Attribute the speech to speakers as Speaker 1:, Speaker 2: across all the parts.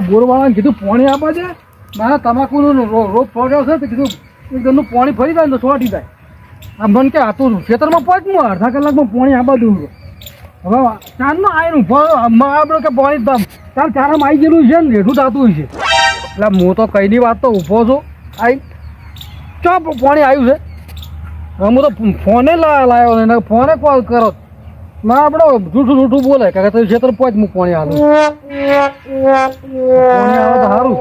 Speaker 1: બોરવાળાને કીધું પાણી આપવા છે મારા તમાકુનું રો- રોપ પડ્યો છે તો કીધું એકદમનું પાણી ફરી જાય ને તો છોટી જાય. આ મને કે આતું ખેતરમાં પહોંચવું અડધા કલાકમાં પાણી આપવા દઉં હવે ચારનો આવીને ઊભો આપણે કે પાણી દમ ચાર ચારામાં આવી ગયેલું છે ને, રેઠું થતું છે. એટલે હું તો કઈની વાત તો ઊભો છું. આઈ. ચો પાણી આવ્યું છે? હું તો ફોને લાવ્યો ને ફોને કોલ કરો ના, આપણો જૂઠું જૂઠું બોલે. કે તો ખેતર પહોંચ મૂકવાની હાલું પાણી આવે તો સારું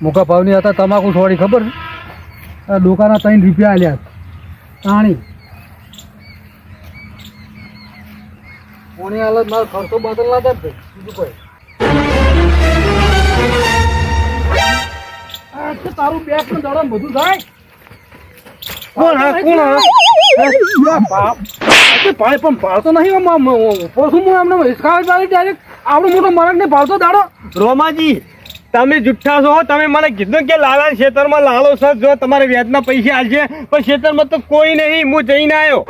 Speaker 1: મુકા ભાવની હતા તમાકુ છોડી ખબર છે? આ દુકાના ત્રણ રૂપિયા આલ્યા પાણી પાણી હાલત મારો ખર્ચો બદલ ના થાય બીજું કોઈ. તારું બેગ પણ દડો બધું થાય.
Speaker 2: કોણ હા કોણ હા?
Speaker 1: યા બાપ આ પાણી પાડતો નહીં ઉપર શું હું એમને હિસકાવે ડાયરેક્ટ આવડો મોટો મરક ને ભાવતો દાડો.
Speaker 2: રોમાજી તમે જુઠ્ઠા છો તમે મને કીધું કે લાલા ખેતરમાં લાલો સર જો તમારે વ્યાજના પૈસા આવશે પણ ખેતરમાં તો કોઈ નહીં હું જઈને આવ્યો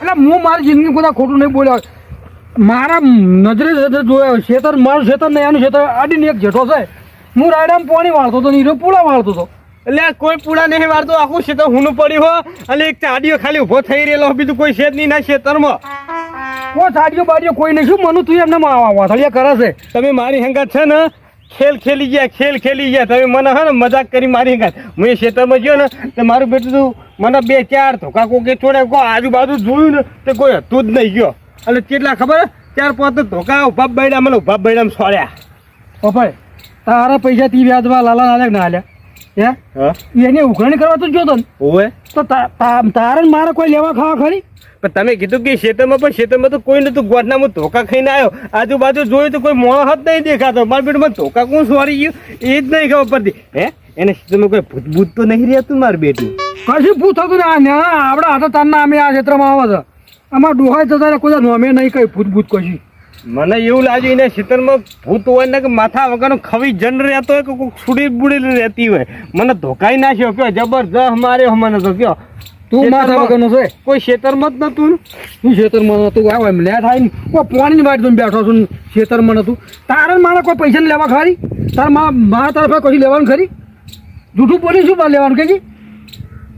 Speaker 1: એટલે હું મારી જિંદગી બધા ખોટું નહીં બોલ્યો મારા નજરે નજરે જોયો શેતર મારું ખેતર નહીં એનું ખેતર અડીને એક જેઠો છે. હું રાયડામાં પાણી વાળતો હતો નીરો પૂળા વાળતો હતો.
Speaker 2: એટલે આ કોઈ પૂળા નહીં વાળતો આખું ખેતર હુનું પડ્યું હો. અને એક ચાડીઓ ખાલી ઊભો થઈ રહેલો બીજું કોઈ જ નહીં ના ખેતરમાં
Speaker 1: કોઈ સાડીઓ બાડીઓ કોઈ નહીં. શું મનું તું એમને વાથળિયા કરે છે?
Speaker 2: તમે મારી હંગાત છે ને ખેલ ખેલી ગયા ખેલ ખેલી ગયા. તમે મને હે ને મજાક કરી મારી હંગાત. હું એ ખેતરમાં ગયો ને તો મારું બેટું તું મને બે ચાર ધોકા કોકે છોડે કો આજુબાજુ જોયું ને તો કોઈ હતું જ નહીં ગયો. અને કેટલા ખબર ચાર પાંચ તો ધોકા ઊભા બૈડા મને ઊભા બૈડામાં છોડ્યા.
Speaker 1: ભાઈ તારા પૈસા તી વ્યાજમાં લાલા નાલ્યા કે ના હા એની ઉઘરણી કરવા તું જોતો
Speaker 2: ઓવે?
Speaker 1: તો તારે મારે કોઈ લેવા ખાવા ખરી?
Speaker 2: પણ તમે કીધું કે ખેતરમાં પણ ખેતરમાં તો કોઈ નતું ગોઠનામાં ધોકા ખાઈને આવ્યો. આજુબાજુ જોયું તો કોઈ મોણસ હાથ નહીં દેખાતો. મારા બેટમાં ધોકા કોણ સોરી ગયું? એ જ નહીં ખબર પડતી. હે? એને ખેતરમાં કોઈ ભૂત ભૂત તો નહીં રહેતું મારું બેટું?
Speaker 1: કશું ભૂત હતું ને આપણા હાથે તારના અમે આ ક્ષેત્રમાં આવો હતા અમારા ડોહાય તો તારે કોઈ નોમે નહીં કઈ ભૂત ભૂત કશું.
Speaker 2: મને એવું લાગ્યું એને ખેતરમાં ભૂત હોય ને કે માથા વગરનો ખવી જન રહેતો હોય કે કોઈ છૂડી બુડી રહેતી હોય. મને ધોકાઈ નાખ્યો કયો જબરજસ્ત માર્યો મને તો કયો.
Speaker 1: તું માથા વગરનો છે?
Speaker 2: કોઈ ખેતરમાં જ નતું.
Speaker 1: હું ખેતરમાં નતું આવો એમ લેટ આવીને કોઈ પાણીની વાટ જોઈને બેઠો છું શેતરમાં ખેતરમાં નતું તારે મારે કોઈ પૈસા ને લેવા ખરી? તાર મા મારા તરફે કશું લેવાનું ખરી? જૂઠું બોલી શું લેવાનું કે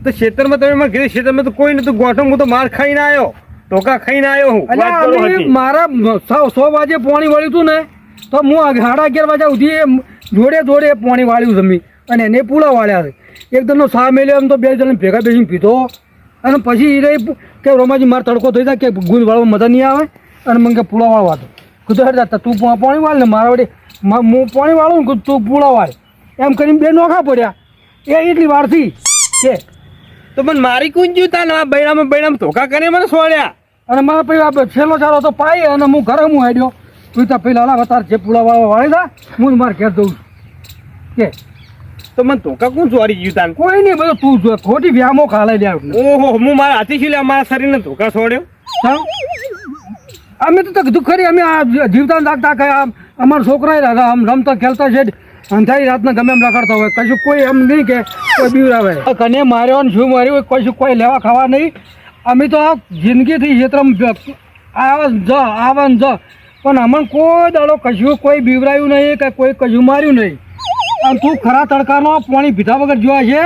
Speaker 2: તો ખેતરમાં તમે મને કીધું ખેતરમાં તો કોઈ નતું ગોઠો હું તો માર ખાઈને આવ્યો. ધોકા ખાઈને આવ્યો હું.
Speaker 1: અલ્યા. મારા સો વાગે પોણી વાળ્યું હતું ને તો હું સાડા અગિયાર વાગ્યા સુધી જોડે જોડે પોણી વાળ્યું જમી અને એને પૂળા વાળ્યા છે. જણનો સા મેલ્યો એમ તો બે જણ ભેગા બેસીને પીધો. અને પછી એ રહી કે રોમાજી મારે તડકો થઈ જાય કે ગુંદ વાળવા મજા નહીં આવે. અને મને કે પૂળા વાળવા તો કીધું તું પાણી વાળ ને મારા વડે હું પાણી વાળું ને તું પૂળા વાળ. એમ કરીને બે નોખા પડ્યા. એ એટલી વારથી કે
Speaker 2: તો મને મારી કુંજ્યું તા આ બૈરામાં બૈરામાં ધોકા કરીને મને સોળ્યા.
Speaker 1: અને મારા પછી છેલ્લો ચાલો તો પાઈ અને હું ઘરે હું હેડ્યો. તું તો પેલા લાવ તાર જે પુલા વાળા દા હું મારે ઘેર દઉં છું. કે?
Speaker 2: તો મને ધોકા કોણ ચોરી ગયું તા
Speaker 1: કોઈ નહીં બધું તું જો ખોટી વ્યામો ખાલે લે
Speaker 2: ઓહો હું મારા હાથી શું મારા શરીરને ધોકા છોડ્યો.
Speaker 1: અમે તો કીધું ખરી અમે આ જીવતા ને જાગતા અમારા છોકરા દાદા આમ રમતા ખેલતા છે અંધારી રાતના ગમે એમ રખડતો હોય, કશું કોઈ એમ નહીં કે કોઈ બીવરાવે કને માર્યો ને શું માર્યું કશું કોઈ લેવા ખાવા નહીં. અમે તો આ જિંદગીથી ક્ષેત્રમાં આવે જ આવે જ પણ અમને કોઈ દાડો કશું કોઈ બીવરાયું નહીં કે કોઈ કશું માર્યું નહીં. અને તું ખરા તડકાનો પાણી પીધા વગર જોવા છે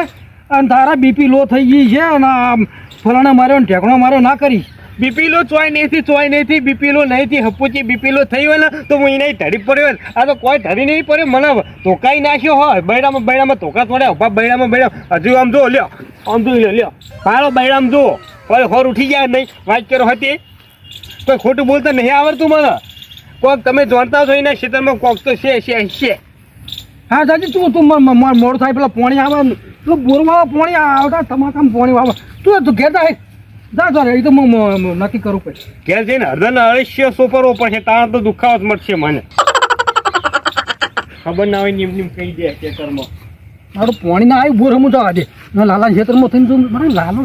Speaker 1: અને તારા બીપી લો થઈ ગઈ છે અને આમ ફલાણા માર્યો ને ઢેકણો માર્યો, ના કરીશ.
Speaker 2: બીપીલો ચોય નહીં ચોય નહીંથી બીપીલો નહીંથી હપુચી બીપીલો થઈ હોય ને, તો હું એને ધરી પડ્યો આ તો કોઈ ધરી નહીં પડે મને ધોકાઈ નાખ્યો હોય. બૈડામાં બૈડામાં ધોકા તોડ્યા ઊભા બૈડામાં બૈડા હજુ આમ જો લ્યો. આમ જો લ્યો લ્યો. પાડો બૈડામાં જો કોઈ હોર ઉઠી ગયા નહીં. વાત કરો હતી. કોઈ ખોટું બોલતા નહીં આવડતું મને. કોક તમે જાણતા છો એના ક્ષેત્રમાં કોક તો છે છે છે.
Speaker 1: હા દાદી તું તું મોડું થાય, પેલા પોણી આવે. પેલું બોરવા પોણી આવતા તમાકમ પોણી આવે તું તું ઘેર જા જા જા એ તો હું મ- મ- નક્કી કરું પછી
Speaker 2: ઘેર જઈને હૃદયના અળસ્ય સોપરવો પડશે તાણ તો દુખાવો મળશે મને. ખબર ના હોય ને એમ એમ કહી દે ખેતરમાં.
Speaker 1: મારું પોણી ના આવ્યું બોર હું જવા દે લાલા ખેતરમાં થઈને તું મારે લાલો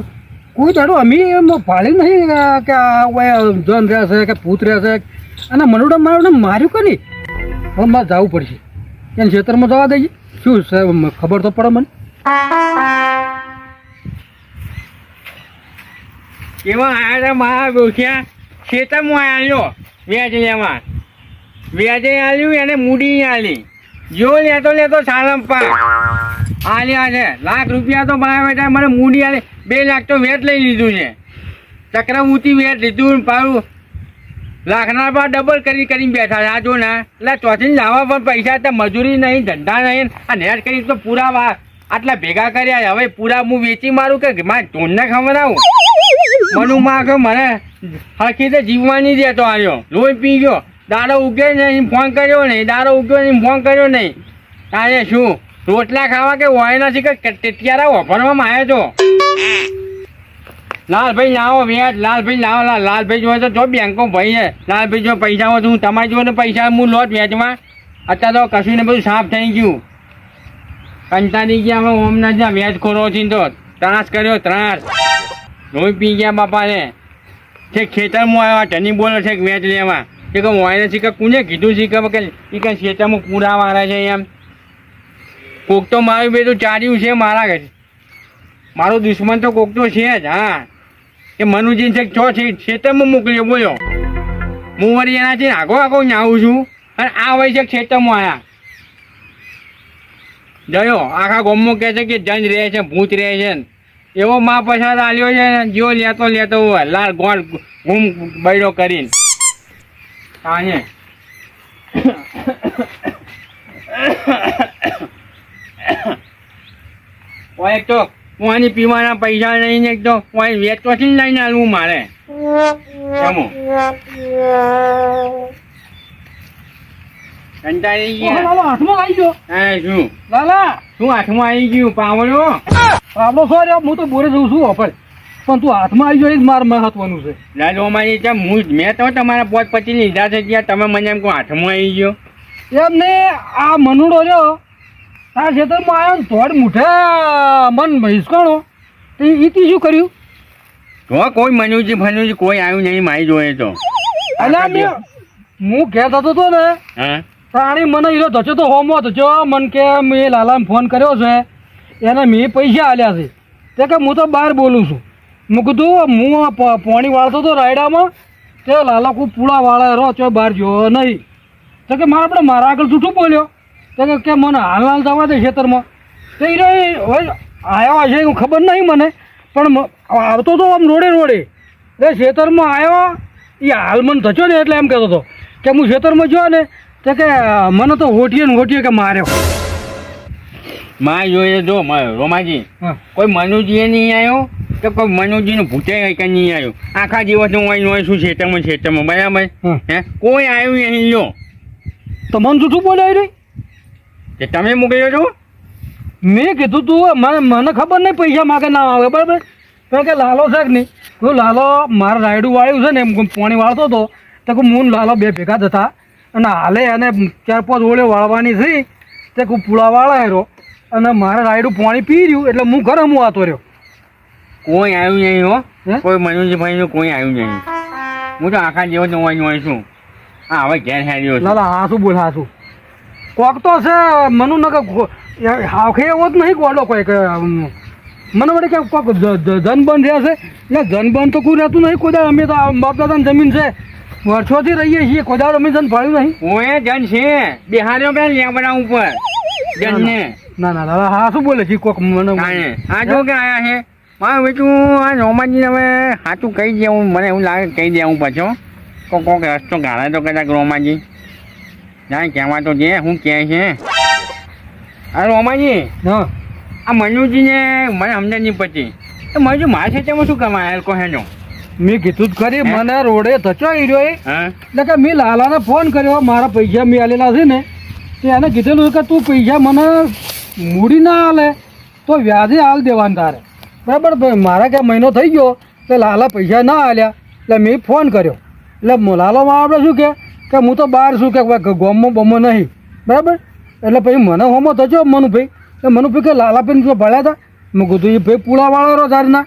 Speaker 1: કોઈ દાડો અમે પાડ્યું નહીં કે- જન રહેશે કે ભૂત રહેશે અને મનુડા મારું માર્યું કે નહીં? હવે મારે જવું પડશે. એને ખેતરમાં જવા દઈએ શું છે ખબર તો પડે મને.
Speaker 2: એમાં આયા મારા ગોખ્યા. ખેતરમાં આવ્યો વ્યાજ લેવા.
Speaker 3: વ્યાજે આલ્યું, એને મૂડી આલી. જો લેતો લેતો સાલંપા આલ્યા છે. લાખ રૂપિયા તો મારા બેટા મને મૂડી આલે. બે લાખ તો વેટ લઈ લીધું છે. ચક્રવૃત્તિ વેટ લીધું, પાડું. લાખના પર ડબલ કરી કરીને બેઠા છે. આ જો ને, એટલે ચોથી લાવવા પણ પૈસા તો મજૂરી નહીં, ધંધા નહીં. આ નેટ કરી તો પૂરા આટલા ભેગા કર્યા હવે પૂરા હું વેચી મારું કે મારે ઢોનને ખવડાવું? મનુ માં કે મને, હરખી તો જીવવાની દેતો આવ્યો લોહી પી ગયો. દાડો ઉગ્યો નહીં ફોન કર્યો નહીં. દાડો ઉગ્યો નહીં ફોન કર્યો નહીં. તારે શું, રોટલા ખાવા કે હોય નથી કે ટેટિયારા વાપરવામાં આવ્યો તો? લાલભાઈ, લાવો વ્યાજ. લાલભાઈ, લાવો લાલ લાલભાઈ જોવે તો જો બેંકો ભાઈ છે. લાલભાઈ જો પૈસા હોય તો હું તમારી જોડે પૈસા હું લોટ વ્યાજમાં. અત્યારે તો કશું ને બધું સાફ થઈ ગયું. કંટાળી ગયા હવે ઓમના જ્યાં વ્યાજ ખોરો છે તો. ત્રાસ કર્યો, ત્રાસ. લોહી પી ગયા બાપાને. છે ખેતરમાં આવ્યા ટની બોલો છે મેચ લેવા. એ કે મોયને છે કોને કીધું છે કે એ કે ખેતરમાં પૂરા વાળા છે એમ. કોક તો મારું બેટું ચાર્યું છે મારા ઘરે. મારો દુશ્મન તો કોક તો છે જ, હા. એ મનુજી છે છો, છે, ખેતરમાં મોકલ્યો બોલ્યો હું વળી એનાથી આગો આગો આવું છું. અને આ વય છે ખેતરમાં આયા. જયો આખા ગોમમાં કહે છે કે જંજ રહે છે, ભૂત રહે છે ને. એવો મા પસાર આલ્યો છે ને જો લેતો લેતો હોય લાલ ગોળ ઘૂમ બૈડો કરીને. આને. ઓય એક તો પાણી પીવાના પૈસા નહીં ને એક તો વેચતો વેચવાથી ને લઈને આલવું મારે. એમો કંટાળી ગયા.
Speaker 1: લાલો હાથમાં આવી ગયો.
Speaker 3: હા શું?
Speaker 1: લાલા.
Speaker 3: શું હાથમાં આવી ગયું? પાવડો
Speaker 1: આપણો સોરી હું તો બોરે જઉં છું ઓફર. પણ તું હાથમાં આવી ગયો એ જ મારે મહત્વનું છે.
Speaker 3: લાલો અમારી ત્યાં હું મેં તો તમારા પોત પછી લીધા છે ત્યાં. તમે મને એમ કહો હાથમાં આવી ગયો?
Speaker 1: એમ ને આ મનુડો રહ્યો. આ ખેતરમાં આવ્યો ને થોડ મુઠે મન હિસકાણો તો ઈથી શું કર્યું?
Speaker 3: તો કોઈ મનુજી ફનુજી કોઈ આવ્યું નહીં મારી જોયે તો.
Speaker 1: અલ્યા મેં હું કહેતો હતો ને
Speaker 3: હા?
Speaker 1: તાણી મને હીરો ધચો તો હોમો ધચો મન કે મેં લાલાને ફોન કર્યો છે, એને મેં પૈસા આલ્યા છે. તે કે હું તો બહાર બોલું છું. મેં કીધું, હું પોણી વાળતો હતો રાયડામાં. તે લાલા કોઈ પૂળા વાળા રહો ચો બહાર જો નહીં. તો કે મારા આપણે મારા આગળ જૂઠું બોલ્યો. તો કે કે મને હાલ હાલ જવા દે ખેતરમાં. તો એ, હવે આવ્યો હશે એવું ખબર નહીં મને, પણ આવતો તો આમ રોડે રોડે. એ ખેતરમાં આવ્યો એ હાલ મને ધચો ને એટલે એમ કહેતો હતો કે હું ખેતરમાં જોયો ને તો કે મને તો હોટીએ ને હોટીએ કે માર્યો.
Speaker 3: માં જોઈએ જો રોમાજી કોઈ મનુજી નહીં આવ્યો કે કોઈ મનુજીનું ભૂતે કે નહીં આવ્યો આખા દિવસ હું અહીં હોય શું ખેતરમાં ખેતરમાં બરાબર?
Speaker 1: હે.
Speaker 3: કોઈ આવ્યું અહીં લો
Speaker 1: તો મન જૂઠું બોલાવી રહી.
Speaker 3: કે તમે મોકલ્યો છો?
Speaker 1: મેં કીધું તું મને મને ખબર નહીં પૈસા માગે ના આવે બરાબર? તો કે લાલો છે કે નહીં? તો લાલો મારે રાયડું વાળ્યું છે ને એમ પાણી વાળતો હતો તો હું લાલો બે ભેગા હતા અને હાલે એને ચાર પાંચ ઓળે વાળવાની થઈ તે કોઈ પૂળા રહ્યો અને મારે રાયડું પાણી પી રહ્યું એટલે હું ઘરે હું આતો રહ્યો.
Speaker 3: કોઈ આવ્યું નહીં હો? કોઈ મનુજી ભાઈનું કોઈ આવ્યું નહીં. હું તો આખા જેવો અહીં હોય છું. હા હવે ઘેર હેર્યો છું.
Speaker 1: લાલા હા શું બોલ હા શું કોક તો છે મનુ ન કે હાવખે એવો જ નહીં ગોડો કોઈ મને વડે કે કોક જનબન રહે છે. એટલે જનબન તો કોઈ રહેતું નહીં કોઈ અમે તો બાપ દાદાની જમીન છે. વર્ષોથી રહીએ છીએ કોઈ દાડો અમે જન ફાળ્યું નહીં.
Speaker 3: એ જન છે. બિહારીઓ પેલા બધા ઉપર. જનને.
Speaker 1: ના ના દાદા હા શું બોલે છે? કોક મને
Speaker 3: હા જો કે આયા છે. હા બેટું આ રોમાજી હવે સાચું કહી દેવું મને એવું લાગે કહી દેવું પાછો. કોક કોક રસ્તો ગાળે તો કદાચ રોમાજી. ના કહેવા તો જે હું કહે છે. આ રોમાજી.
Speaker 1: હા.
Speaker 3: આ મનુજીને મને સમજણ નહીં પડતી. એ મનુજી મારા ખેતરમાં શું કમાય આવેલ કહે નો
Speaker 1: મેં કીધું જ ખરી મને રોડે ધચવાઈ રહ્યો એટલે કે મેં લાલાને ફોન કર્યો મારા પૈસા મેં આલેલા છે ને તે એને કીધેલું કે તું પૈસા મને મૂડી ના આલે તો વ્યાજે હાલ દેવાનું તારે. બરાબર ભાઈ મારા કે મહિનો થઈ ગયો તો લાલા પૈસા ના આલ્યા એટલે મેં ફોન કર્યો. એટલે મ- લાલામાં આપણે શું કે કે હું તો બહાર છું કે ગોમમાં બમો નહીં. બરાબર? એટલે પછી મને હોમો થજો મનુભાઈ. એટલે મનુભાઈ કે લાલા પીને ભળ્યા હતા? મેં કીધું એ ભાઈ પૂળાવાળો રહો તારના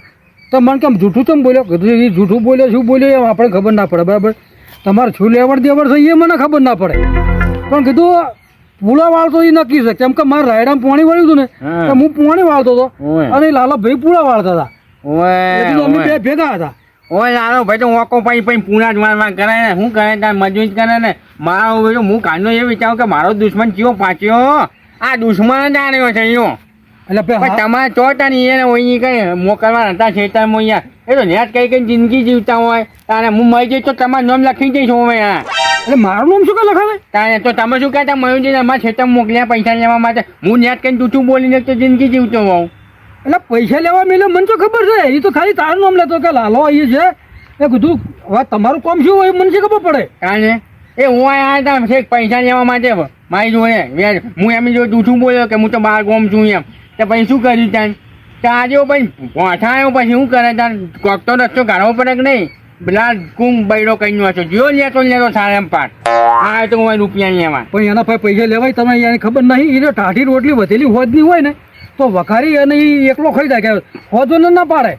Speaker 1: તો મને કેમ જૂઠું કેમ બોલ્યો? કીધું એ જૂઠું બોલ્યો શું બોલ્યો એમ આપણે ખબર ના પડે બરાબર? તમારે શું લેવડ દેવડ થઈ એ મને ખબર ના પડે. પણ કીધું પૂળા વાળતો એ નક્કી છે. કેમ કે મારે રાયડામાં પોણી વાળ્યું હતું ને તો હું પાણી વાળતો હતો. અને લાલા ભાઈ પૂળા વાળતા હતા. અમે બે ભેગા હતા.
Speaker 3: ઓય લાલો ભાઈ તો ઓકો પછી પછી પૂના જ મારવા કરે ને. શું કરે ત્યાં મજૂર કરે ને? મારો હું કાલનો એ વિચારું કે મારો દુશ્મન કયો પાચ્યો આ દુશ્મન જાણ્યો છે યો
Speaker 1: એટલે
Speaker 3: તમારે ચોટા ની એને ઓય કઈ મોકલવાના હતા ખેતરમાં મોયા એ તો નેટ કઈ કઈ જિંદગી જીવતા હોય. તારે હું મરી જઈશ તો તમારું નામ લખી દઈશ હું અહીંયા
Speaker 1: એટલે મારું નામ શું કે લખાવે?
Speaker 3: તારે તો તમે શું કહેતા? મયું જઈને અમારે ખેતરમાં મોકલ્યા પૈસા લેવા માટે. હું નેટ કઈ જૂઠું બોલીને તો જિંદગી જીવતો હોઉં.
Speaker 1: એટલે પૈસા લેવા મેલે મને તો ખબર છે. એ તો ખાલી તારું નામ લેતો કે લાલો અહીં છે. એ કીધું હવે તમારું કામ શું હોય મને શી ખબર પડે?
Speaker 3: કાને એ હું આવ્યા હતા પૈસા લેવા માટે. મારી જોડે. હું એમ જો જૂઠું બોલ્યો કે હું તો બાર ગોમ છું એમ. તો પછી શું કર્યું ત્યાં ત્યાં આજે પછી પહોંચાયો પછી શું કરે ત્યાં કોક તો રસ્તો કાઢવો પડે કે નહીં? પેલા કુંભ બૈડો કઈ છો જો લે લેતો સારા એમ પાટ આ તો હું રૂપિયા લેવા.
Speaker 1: પણ એના પાસે પૈસા લેવાય તમે એને ખબર નહીં? એને ટાઢી રોટલી વધેલી હોજની હોય ને, તો વખારી અને એકલો ખાઈ જાય કે હોજો ને ના પાડે.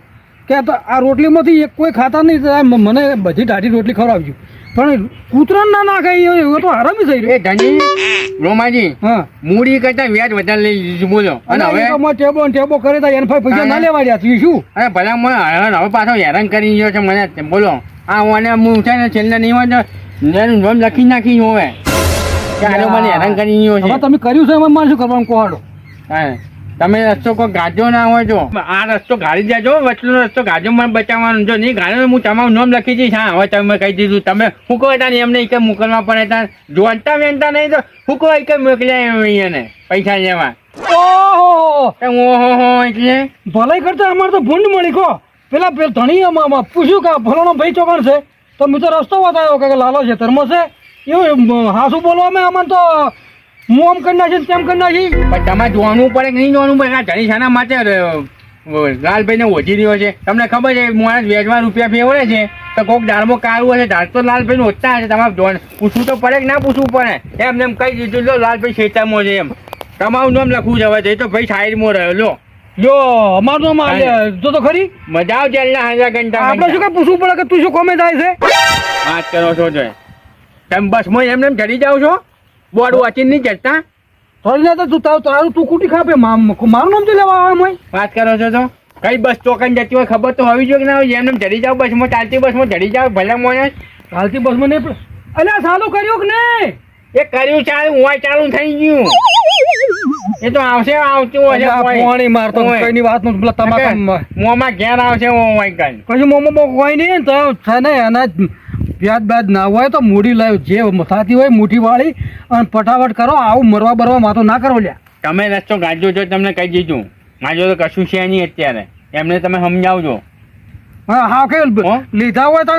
Speaker 1: કે આ રોટલીમાંથી એક કોઈ ખાતા નહીં મને બધી ઢાઢી રોટલી ખવડાવજો. પણ કૂતરાને ના નાખે એ તો હરામી થઈ
Speaker 3: એ
Speaker 1: રહ્યો
Speaker 3: ધની રોમાજી
Speaker 1: હા.
Speaker 3: મૂડી કરતા વ્યાજ વધારે લઈ લીધું બોલો. અને હવે?
Speaker 1: હવે ટેબો ટેબો કરે તો એન પાસે ના લેવા રહ્યા તું શું?
Speaker 3: અરે ભલા મને હેરાન હવે પાછો હેરાન કરી ગયો છે મને બોલો. આ મને હું છે ને છેલ્લે નહીં હોય એનું નામ લખી નાખી હવે. મને હેરાન કરી ગયો છે.
Speaker 1: તમે કર્યું છે મારે શું કરવાનું? કોહાડો.
Speaker 3: હા. તમે રસ્તો કોઈ ગાજો ના હોય જો. આ રસ્તો ગાડી જાજો વચલો રસ્તો ગાજો મને બચાવવાનો જો નહીં ગાડી હું તમારું નામ લખી દઈશ. હા હવે તમે કહી દીધું. તમે હું કહો હતા એમને કે મોકલવા પડે ત્યાં જોતા વેનતા નહીં તો હું કહો કે મોકલ્યા એને પૈસા લેવા.
Speaker 1: ઓહો!
Speaker 3: ઓહો હો એટલે?
Speaker 1: ભલાઈ કરતા અમારે તો ભૂંડ મળી કહો પેલા પેલા ધણી આમાં પૂછ્યું કે આ ભાઈ ચોકણ છે? તો મેં તો રસ્તો બતાવ્યો કે લાલો છે ધર્મ છે એવું હાસું બોલો અમે અમને તો હું આમ કરી નાખી તેમ કરી નાખી
Speaker 3: પણ તમારે જોવાનું પડે કે નહીં જોવાનું પડે? આ ધણી શાના માટે લાલભાઈને ઓછી રહ્યો છે. તમને ખબર છે માણસ વેચવા રૂપિયા ફેવરે છે. તો કોઈક દાળમાં કાળું હશે દાળ તો લાલભાઈ ઓછા હશે તમારે જોવાનું પૂછવું તો પડે કે ના પૂછવું પડે? એમ એમ કહી દીધું લો લાલભાઈ ખેતરમાં છે એમ. તમારું નામ લખવું જવા દે તો ભાઈ સાઈડમાં રહ્યો લો.
Speaker 1: જો અમારું નામ જો તો ખરી.
Speaker 3: મજા આવશે એટલે હાજર ઘંટા
Speaker 1: આપણે શું કઈ પૂછવું પડે કે તું શું કોમે થાય છે?
Speaker 3: વાત કરો છો તમે બસમાં એમને એમ ચડી જાઓ છો? બોર્ડ વાંચીને નહીં ચડતા?
Speaker 1: થોડી તો તું તારું તું કુટી ખાપે મારું નામ તો લેવા આવે મોય
Speaker 3: વાત કરો છો તો? કઈ બસ ચોકન જતી હોય ખબર તો હોવી જોઈએ કે ના હોય એમને જડી જાવ બસમાં ચાલતી બસમાં જડી જાવ ભલે મોણસ
Speaker 1: હાલતી બસમાં નહીં અલ્યા સાલું કર્યું કે નહીં?
Speaker 3: એ કર્યું ચાલુ હું ચાલુ થઈ ગયું. એ તો આવશે આવતું હશે
Speaker 1: પાણી મારતો
Speaker 3: કોઈ.
Speaker 1: કઈની વાતનું તમારા
Speaker 3: મોમાં ઘેર આવશે હું હોય કઈ.
Speaker 1: પછી મોમો કોઈ નહીં તો છે ને એના વ્યાજ બ્યાજ ના હોય તો મૂડી લાવ જે થતી હોય મુઠ્ઠી વાળી અને ફટાફટ કરો આવું મરવા બરવા માથો ના કરો લ્યા.
Speaker 3: તમે રસ્તો ગાજો છો તમને કહી દીધું. માજો તો કશું છે નહીં અત્યારે. એમને તમે સમજાવજો.
Speaker 1: હા હા કે લીધા હોય તો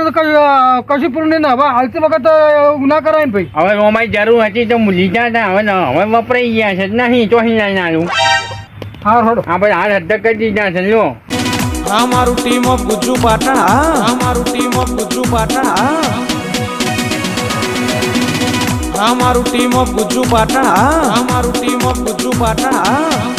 Speaker 1: કશું પૂરું નહીં હવે હાલતી વખત ના કરાય ને ભાઈ.
Speaker 3: હવે અમારી જરૂર હતી તો લીધા હતા. હવે હવે વપરાઈ ગયા છે. નહીં તો અહીં લઈને
Speaker 1: હા હા
Speaker 3: ભાઈ હાલ હદ કરી દીધા છે લો
Speaker 4: આ મારું ટીમ ઓફ ગુજુ પાટણ. મારું ટીમ ઓફ ગુજુ પાટણ. મારું ટીમ ઓફ ગુજુ પાટણ. મારું ટીમ ઓફ ગુજુ પાટણ.